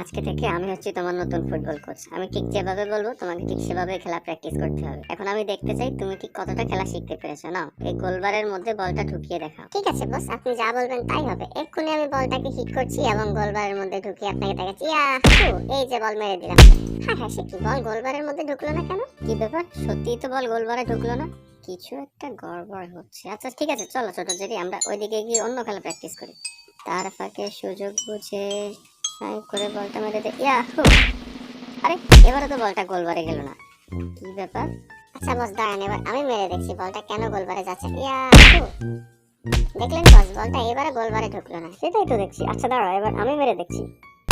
আজকে থেকে আমি হচ্ছি তোমার নতুন ফুটবল কোচ আমি ঠিক যেভাবে বলব, তোমাকে ঠিক সেভাবে খেলা প্র্যাকটিস করতে হবে। এখন আমি দেখতে চাই তুমি ঠিক কতটা খেলা শিখতে পেরেছ। নাও, এই গোলবারের মধ্যে বলটা ঢুকিয়ে দেখাও। ঠিক আছে বস আপনি যা বলবেন তাই হবে। এক্ষুনি আমি বলটাকে হিট করছি এবং গোলবারের মধ্যে ঢুকিয়ে আপনাকে দেখাচ্ছি। এই যে বল মেরে দিলাম। হ্যাঁ হ্যাঁ সে কি বল গোলবারের মধ্যে ঢুকলো না কেন? কি ব্যাপার? সত্যিই তো বল গোলবারে ঢুকলো না? কিছু একটা গড়বড় হচ্ছে। আচ্ছা ঠিক আছে, চলো ছোট জেরি, আমরা ওইদিকে গিয়ে অন্য খেলা প্র্যাকটিস করি। তার ফাঁকে সুযোগ বুঝে করে বলটা মেরে দে আরে, এবারে তো বলটা গোলবারে গেল না। কি ব্যাপার? আচ্ছা বস, দাঁড়ান, এবার আমি মেরে দেখছি বলটা কেন গোলবারে যাচ্ছে। ইয়াহু দেখলেন বস, বলটা এবারে গোলবারে ঢুকলো না। সেটাই তো দেখছি। আচ্ছা দাঁড়াও, এবার আমি মেরে দেখছি।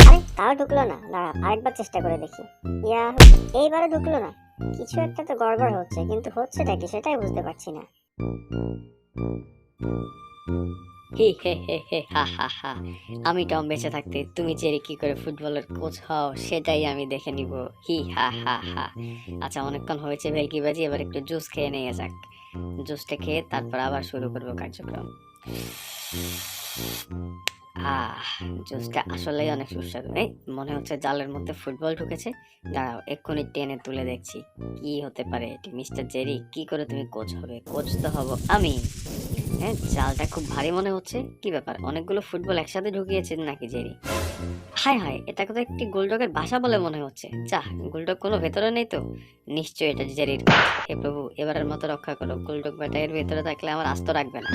আরে, তাও ঢুকলো না। দাঁড়া আরেকবার চেষ্টা করে দেখি। ইয়াহু এইবারে ঢুকলো না। কিছু একটা তো গড়বড় হচ্ছে, কিন্তু হচ্ছেটা কি সেটাই বুঝতে পারছি না। হি হে হে হে হা হা হা। আমি টম বেঁচে থাকতে তুমি জেরি কি করে ফুটবলের কোচ হও সেটাই আমি দেখে নিব। হি হা হা হা। আচ্ছা অনেকক্ষণ হয়েছে ভেলকি বাজি এবার একটু জুস খেয়ে নিয়ে যাক। জুসটা খেয়ে তারপর আবার শুরু করব কার্যক্রম। আহ জুসটা আসলেই অনেক সুস্বাদু এই মনে হচ্ছে জালের মধ্যে ফুটবল ঢুকেছে। দাঁড়াও এক্ষুনি টেনে তুলে দেখছি। কি হতে পারে? এটি মিস্টার জেরি কি করে তুমি কোচ হবে? কোচ তো হব আমি। হ্যাঁ জালটা খুব ভারী মনে হচ্ছে। কি ব্যাপার? অনেকগুলো ফুটবল একসাথে ঢুকিয়েছেন নাকি জেরি? হায় হায় এটা তো একটি গোলডগের বাসা বলে মনে হচ্ছে। যা গোলডগ কোনো ভেতরে নেই তো? নিশ্চয়ই এটা জেরির। হে প্রভু এবারের মতো রক্ষা করো। গোলডগ বেটা এর ভেতরে থাকলে আমার আস্ত রাখবে না।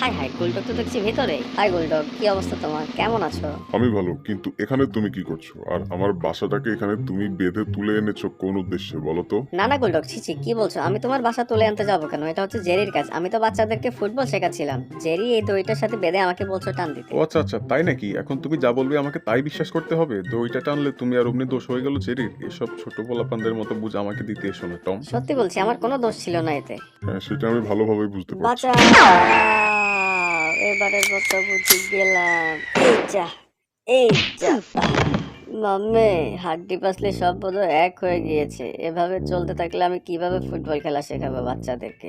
হায় হায় গোলডগ তো দেখছি ভেতরে। হাই গোলডগ কি অবস্থা তোমার? কেমন আছো? আমি ভালো কিন্তু এখানে তুমি কি করছ? আর আমার বাসাটাকে এখানে তুমি বেঁধে তুলে এনেছো কোন উদ্দেশ্যে বলো তো? না না গোলডগ ছিছি কি বলছো? আমি তোমার বাসা তুলে আনতে যাব কেন? এটা হচ্ছে জেরির কাজ। আমি তো বাচ্চাদেরকে ফুটবল শেখাচ্ছিলাম জেরি এই দড়িটার সাথে বেঁধে আমাকে বলছো টান দিতে। ও আচ্ছা আচ্ছা তাই নাকি? এখন তুমি যা বলবে আমাকে তাই বিশ্বাস করতে হবে? দইটা টানলে তুমি আর অমনি দোষ হয়ে গেল চেরির এসব ছোট পোলাপানদের মতো বুঝ আমাকে দিতে এসো না টম। সত্যি বলছি আমার কোনো দোষ ছিল না এতে। হ্যাঁ সেটা আমি ভালোভাবে বুঝতে পারছি। বাঁচা এবারের মতো বুঝি গেলাম। এই যা এই যা। মাম্মে হাড্ডি পাসলে সব বোধ এক হয়ে গিয়েছে। এভাবে চলতে থাকলে আমি কীভাবে ফুটবল খেলা শেখাবো বাচ্চাদেরকে?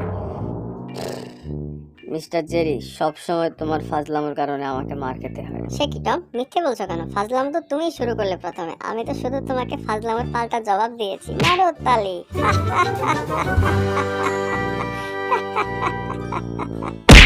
মিস্টার জেরি সব সময় তোমার ফাজলামের কারণে আমাকে মার খেতে হয়। সে কি টম মিথ্যে বলছো কেন? ফাজলাম তো তুমি শুরু করলে প্রথমে। আমি তো শুধু তোমাকে ফাজলামের পাল্টা জবাব দিয়েছি। মারো তালি।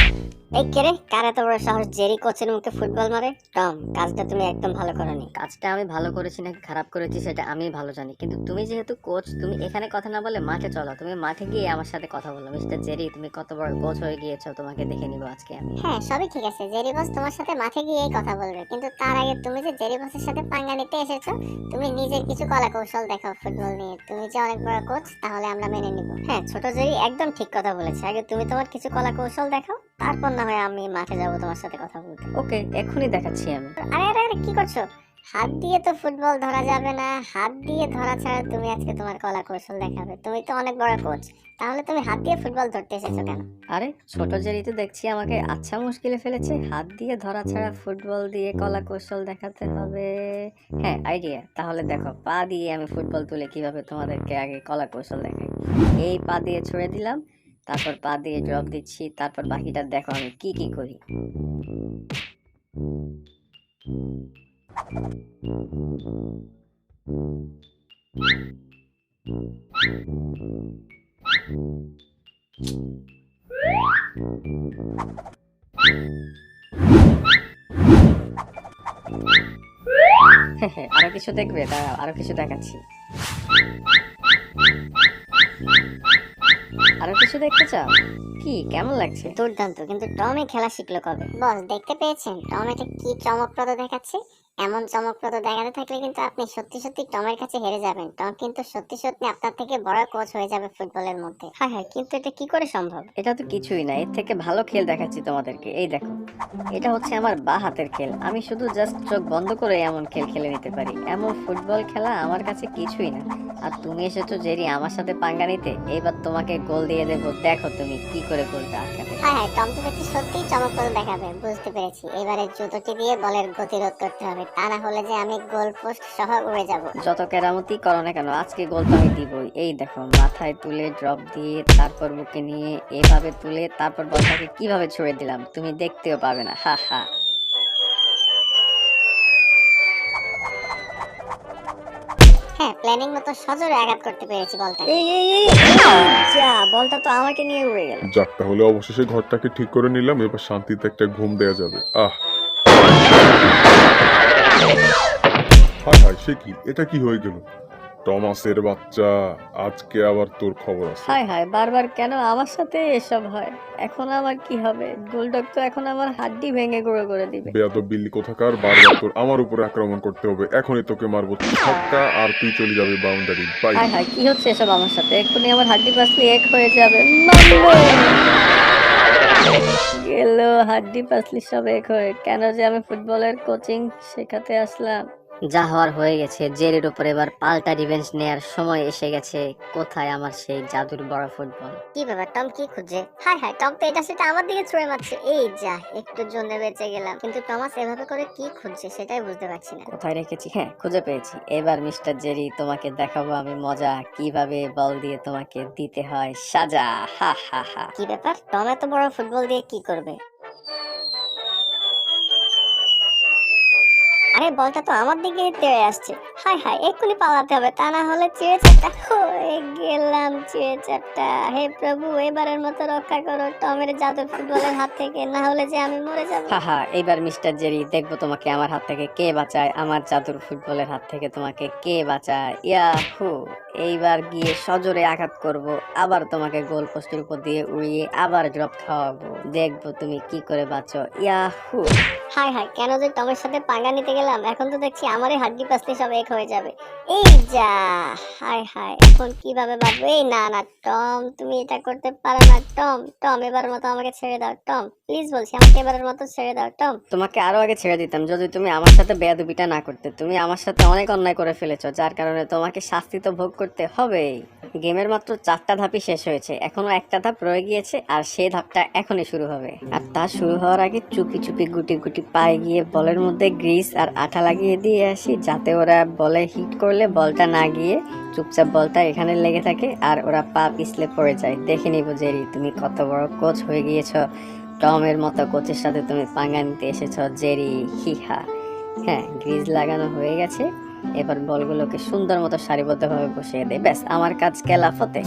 এই কেরে কার এত বড় সাহস? জেরি কোচের মুখে ফুটবল মারে? টম কাজটা তুমি একদম ভালো করনি। কাজটা আমি ভালো করেছি নাকি খারাপ করেছি সেটা আমি ভালো জানি। কিন্তু তুমি যেহেতু কোচ তুমি এখানে কথা না বলে মাঠে চলো। তুমি মাঠে গিয়ে আমার সাথে কথা বলো। মিস্টার জেরি তুমি কত বড় কোচ হয়ে গিয়েছো? তোমাকে দেখে নিবো আজকে আমি। হ্যাঁ সবই ঠিক আছে। জেরি বস তোমার সাথে মাঠে গিয়ে কথা বলবে। কিন্তু তার আগে তুমি যে জেরি বসের সাথে পাঙ্গা নিতে এসেছ তুমি নিজের কিছু কলা কৌশল দেখাও ফুটবল নিয়ে। তুমি যে অনেক বড় কোচ তাহলে আমরা মেনে নিব। হ্যাঁ ছোট জেরি একদম ঠিক কথা বলেছে। আগে তুমি তোমার কিছু কলা কৌশল দেখাও তারপর না হয় আমি মাঠে যাব তোমার সাথে কথা বলতে। ওকে এখনই দেখাচ্ছি আমি। আরে আরে আরে কি করছ? হাত দিয়ে তো ফুটবল ধরা যাবে না হাত দিয়ে ধরা ছাড়া তুমি আজকে তোমার কলা কৌশল দেখাবে। তুমি তো অনেক বড় কোচ তাহলে তুমি হাত দিয়ে ফুটবল ধরতে এসেছ কেন? আরে ছোট জেরি তো দেখছি আমাকে আচ্ছা মুশকিলে ফেলেছে। হাত দিয়ে ধরা ছাড়া ফুটবল দিয়ে কলা কৌশল দেখাতে হবে। হ্যাঁ আইডিয়া তাহলে দেখো পা দিয়ে আমি ফুটবল তুলে কীভাবে তোমাদেরকে আগে কলা কৌশল দেখাই। এই পা দিয়ে ছুড়ে দিলাম তারপর পা দিয়ে ড্রপ দিচ্ছি তারপর বাকিটা দেখো আমি কি কি করি। আরও কিছু দেখবে? দাঁড়াও আরও কিছু দেখাচ্ছি। আরও কিছু দেখতে চাও? কি, কেমন লাগছে? দুর্দান্ত, কিন্তু টমে খেলা শিখলো কবে? বস দেখতে পেয়েছেন? টম এটা কি চমকপ্রদ দেখাচ্ছে? এমন চমকপ্রদ দেখাতে থাকলে কিন্তু আপনি সত্যি সত্যি টমের কাছে হেরে যাবেন। টম কিন্তু সত্যি সত্যি আপনার থেকে বড় কোচ হয়ে যাবে ফুটবলের মধ্যে। হ্যাঁ হ্যাঁ কিন্তু এটা কি করে সম্ভব? এটা তো কিছুই না এর থেকে ভালো খেল দেখাচ্ছি তোমাদেরকে। এই দেখো এটা হচ্ছে আমার বা হাতের খেল। আমি শুধু জাস্ট চোখ বন্ধ করে এমন খেল খেলে নিতে পারি। এমন ফুটবল খেলা আমার কাছে কিছুই না। আর তুমি এসেছ জেরি আমার সাথে পাঙ্গা নিতে এইবার তোমাকে গোল দিয়ে দেবো। দেখো তুমি কি করে গোলটা আটকাতে হ্যাঁ হ্যাঁ টম তো দেখতে সত্যিই চমকপ্রদ দেখাবে বুঝতে পেরেছি। এবারে জুতোটি দিয়ে বলের গতিরোধ করতে হবে। তা না হলে যে আমি গোল পোস্ট সহ উড়ে যাব। যত কেরামতি করো না কেন আজকে গোল তো আমি দিবই। এই দেখো মাথায় তুলে ড্রপ দিয়ে তারপর বুকে নিয়ে এভাবে তুলে তারপর বলটাকে কীভাবে ছুড়ে দিলাম তুমি দেখতেও পাবে না হা হা। হ্যাঁ প্ল্যানিং মতো সজোরে আঘাত করতে পেরেছি বলটা। এই এই এই যা বলটা তো আমাকে নিয়ে উড়ে গেল। যাক তাহলে অবশেষে ঘরটাকে ঠিক করে নিলাম এবার শান্তিতে একটা ঘুম দেয়া যাবে। আহ! হায় হায় সে কি? এটা কি হয়ে গেল? টমাসের বাচ্চা আজকে আবার তোর খবর আছে। হায় হায় বারবার কেন আমার সাথে এসব হয়? এখন আমার কি হবে? গোলডগ তো এখন আমার হাড্ডি ভেঙে গুঁড়ো করে দিবে। বেয়াদব বিল্লি কোথাকার? বারবার তোর আমার উপরে আক্রমণ করতে হবে। এখনই তোকে মারবো। ছক্কা আর তুই চলে যাবে বাউন্ডারি বাই হায় হায় কি হচ্ছে এসব আমার সাথে? এক্ষুনি আমার হাড্ডি পাসলি এক হয়ে যাবে। মাম্মা! গেল হাড্ডি পাসলি সব এক হয়ে কেন যে আমি ফুটবলের কোচিং শেখাতে আসলাম? যা হওয়ার হয়ে গেছে জেরির উপর এবার পাল্টা রিভেঞ্জ নেয়ার সময় এসে গেছে কোথায় আমার সেই জাদুর বড় ফুটবল। কি ব্যাপার টম কি খুঁজছে? হাই হাই টম তো এটা সেটা আমার দিকে ছুঁড়ে মারছে। এই যা একটুর জন্য বেঁচে গেলাম। কিন্তু টমাস এভাবে করে কি খুঁজছে সেটাই বুঝতে পারছি না। কোথায় রেখেছি? হ্যাঁ খুঁজে পেয়েছি। এবার মিস্টার জেরি তোমাকে দেখাবো আমি মজা। কীভাবে বল দিয়ে তোমাকে দিতে হয় সাজা। হা হা হা। কি ব্যাপার? টম এত বড় ফুটবল দিয়ে কি করবে? আরে বলটা তো আমার দিকে তেড়ে আসছে। হাই হাই এক্ষুনি পালাতে হবে তা না হলে চিড়ে চাপটা হয়ে গেলাম চিড়ে চাপটা। হে প্রভু এবারের মতো রক্ষা করো টমের জাদুর ফুটবলের হাত থেকে না হলে যে আমি মরে যাব। হা হা এইবার মিস্টার জেরি দেখব তোমাকে আমার হাত থেকে কে বাঁচায় আমার জাদুর ফুটবলের হাত থেকে তোমাকে কে বাঁচায়। ইয়াহু এইবার গিয়ে সজোরে আঘাত করব আবার তোমাকে গোল পোস্টের উপর দিয়ে উড়িয়ে আবার ড্রপ খাওয়াবো। দেখব তুমি কি করে বাঁচো। ইয়া হু হাই হাই কেন যে টমের সাথে পাঙ্গা নিতে গেলাম? এখন তো দেখছি আমারই হাড্ডি পাস্তি সব এক হয়ে যাবে। এই যা। হাই হাই এখন কীভাবে বাঁচবো? এই না না, টম, তুমি এটা করতে পারো না, টম টম এবার মতো আমাকে ছেড়ে দাও, টম প্লিজ বলছি আমাকে এবারের মতো ছেড়ে দাও, টম। তোমাকে আরও আগে ছেড়ে দিতাম, যদি তুমি আমার সাথে বেয়াদবিটা না করতে, তুমি আমার সাথে অনেক অন্যায় করে ফেলেছো, যার কারণে তোমাকে শাস্তি তো ভোগ করতে হবেই। গেমের মাত্র চারটা ধাপই শেষ হয়েছে, এখনও একটা ধাপ রয়ে গিয়েছে, আর সেই ধাপটা এখনই শুরু হবে। আর তা শুরু হওয়ার আগে চুপি চুপি গুটি গুটি পায়ে গিয়ে বলের মধ্যে গ্রিস আর আঠা লাগিয়ে দিয়ে আসি, যাতে ওরা বলে হিট করলে বলটা না গিয়ে চুপচাপ বলটা এখানে লেগে থাকে আর ওরা পা পিছলে পড়ে যায়। দেখে নিব, জেরি, তুমি কত বড় কোচ হয়ে গিয়েছ। টমের মতো কোচের সাথে তুমি পাঙ্গা নিতে এসেছ, জেরি, হিহা। হ্যাঁ গ্রিজ লাগানো হয়ে গেছে। এবার বলগুলোকে সুন্দর মতো সারিবদ্ধভাবে বসিয়ে দেয় ব্যাস, আমার কাজ কেলাফতে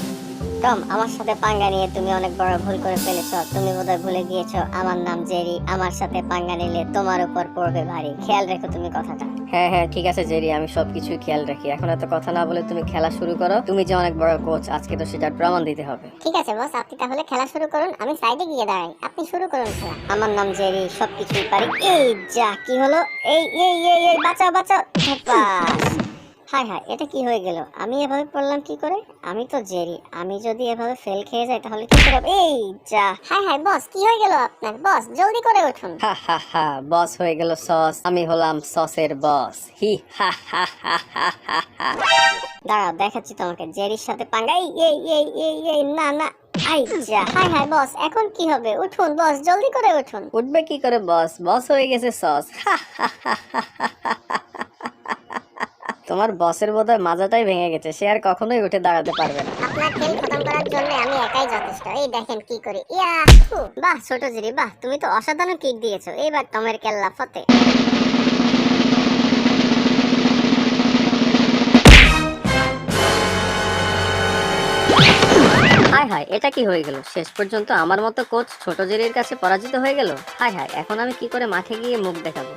টম আমার সাথে পাঙ্গা নিয়ে তুমি অনেক বড় ভুল করে ফেলেছো। তুমি বোধহয় ভুলে গিয়েছো আমার নাম জেরি আমার সাথে পাঙ্গা নিলে তোমার উপর পড়বে ভারী। খেয়াল রেখো তুমি কথাটা। হ্যাঁ হ্যাঁ ঠিক আছে জেরি আমি সবকিছু খেয়াল রাখি। এখন এত কথা না বলে তুমি খেলা শুরু করো। তুমি যে অনেক বড় কোচ আজকে তো সেটার প্রমাণ দিতে হবে। ঠিক আছে বস আপনি তাহলে খেলা শুরু করুন আমি সাইডে গিয়ে দাঁড়াই। আপনি শুরু করুন খেলা। আমার নাম জেরি সবকিছুই পারি। এই যা কি হলো? এই এই এই এই বাঁচাও বাঁচাও। হাই হাই এটা কি হয়ে গেল আমি এভাবে পড়লাম কি করে আমি তো জেরি আমি যদি এভাবে ফেল খেয়ে যাই তাহলে কি করে হবে? এই যা হাই হাই বস কি হয়ে গেল আপনার বস জলদি করে উঠুন হা হা হা বস হয়ে গেল সস আমি হলাম সসের বস হি হা হা হা হা হা হা দাঁড়াও দেখাচ্ছি তোমাকে জেরির সাথে পাঙ্গা এই এই এই এই এই না না যা হাই হাই বস এখন কি হবে উঠুন বস জলদি করে উঠুন উঠবে কি করে বস বস হয়ে গেছে সস তোমার বসের বোধহয় মাজাটাই ভেঙে গেছে সে আর কখনোই উঠে দাঁড়াতে পারবে না। আপনার খেল খতম করার জন্য আমি একাই যথেষ্ট। এই দেখেন কি করি। ইয়াহু বাহ ছোট জিরি বাহ তুমি তো অসাধারণ কিক দিয়েছ। এইবার টমের কেল্লা ফতে। হায় হায় এটা কি হয়ে গেল? শেষ পর্যন্ত আমার মতো কোচ ছোট জেরির কাছে পরাজিত হয়ে গেল? হায় হায় এখন আমি কি করে মাঠে গিয়ে মুখ দেখাবো?